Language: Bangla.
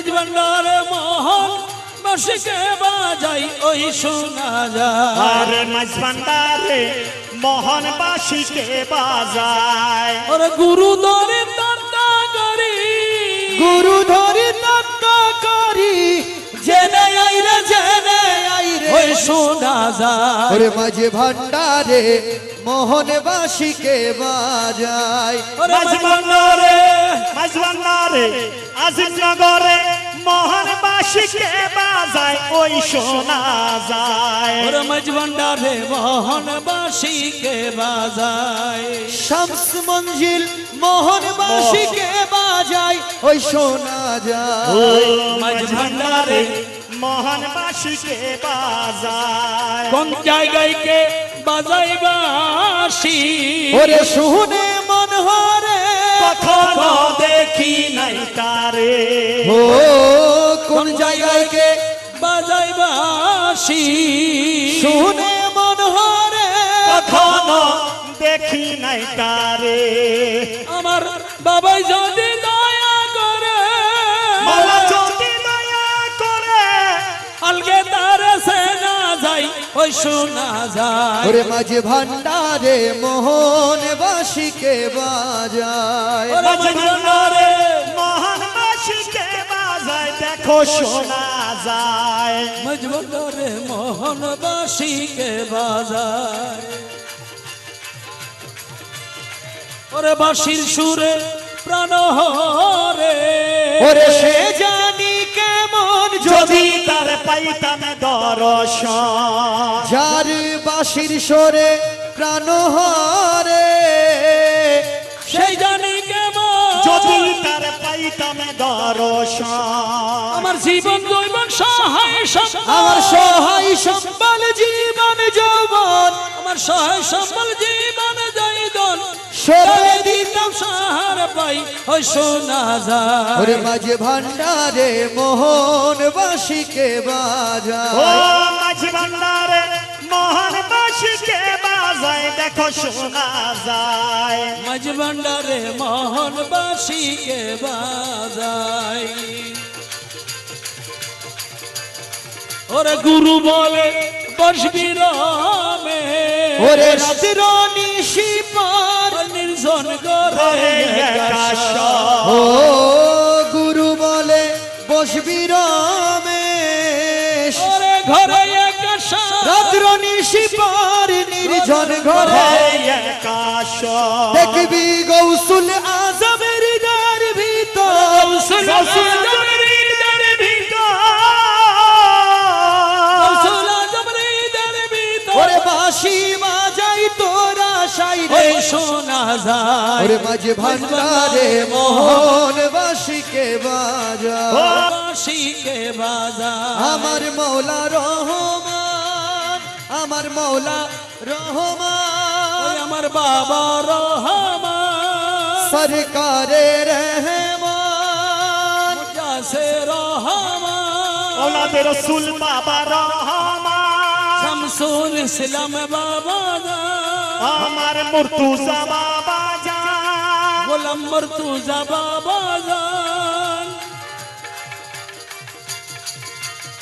মাঝবান্ডারে মোহন বাসিকে বাজাই ওই শোনা যায়। আর মাঝবান্ডারে মোহনবাসীকে বাজায় ওরে গুরু ধরে তন্তা করি। গুরু ধরে তত্ত্ব করি। জেনে আইরে জেনে আইরে ওই শোনা যায়। ওরে মাঝে ভান্ডারে মোহনবাসীকে বাজায় ওরে মাঝবান্ডারে মাঝবান্ডারে আজিমনগরে মোহনবাসীকে বাজায় ওই শোনা যায়। ওরে মাঝবান্ডারে মোহন বাসিকে বাজায় শামস মঞ্জিল মোহনবাসীকে বাজায় ওই শোনা যায়। মাঝবান্ডারে মোহনবাসীকে বাজায় কোন জায়গায় কে বাজাই বাসি ওরে শুনে মন হরে কখনো দেখি নাই তারে ও কোন জায়গায় কে বাজাই বাসি শুনে মন হরে কখনো দেখি নাই তারে আমার বাবাই যদি ওই শোনা যায়। ওরে মাঝে ভান্ডারে মোহনবাসীকে বাজায়। ওরে মাঝবান্ডারে মোহনবাসীকে বাজায় দেখো শোনা যায়। মজবরে মোহন বাসিকে বাজায়। ওরে বাসির সুরে প্রাণ হরে। ওরে সে জানি কেমন যদি পাইতাম দর্শন। যার বাসির সরে প্রাণ হরে সেই জানি কেমন? যদি তার পাইতাম দর্শন। আমার জীবন দৈবন সহায় আমার সহায় সম্বল জীবন যৌবন। আমার সহায় সম্বল জীবন জয়দন সরে দিতাম পাই ওই শোনা যায়। ওরে মাঝে ভান্ডারে মোহনবাসীকে ও বাজায় মাঝি ভান্ডারে মোহনবাসীকে বাজায় দেখো শোনা যায়। মাঝ ভান্ডারে মোহন বাসিকে বাজাই ওরে গুরু বলে বসবি রামে। ওরে রাত্র নিশি করে ও গুরু বলে বসবি রমেশ। ঘরে রাত্র নিশি পার নির্জন ঘরে দেখবি গৌসুল আজমের যায় ওরে মাঝে ভান্ডারে মোহন বাসিকে বাজা বাসিকে বাজায়। আমার মৌলা রহমান আমার মৌলা রহমান। আমার বাবা রহমান। সরকারে রহমান। মুজাসে রহমান। ওনাদের রসুল বাবা রহমান। শামসুল ইসলাম বাবা আমার মুর্তুজা বাবা জান গোলাম মর্তুজা বাবা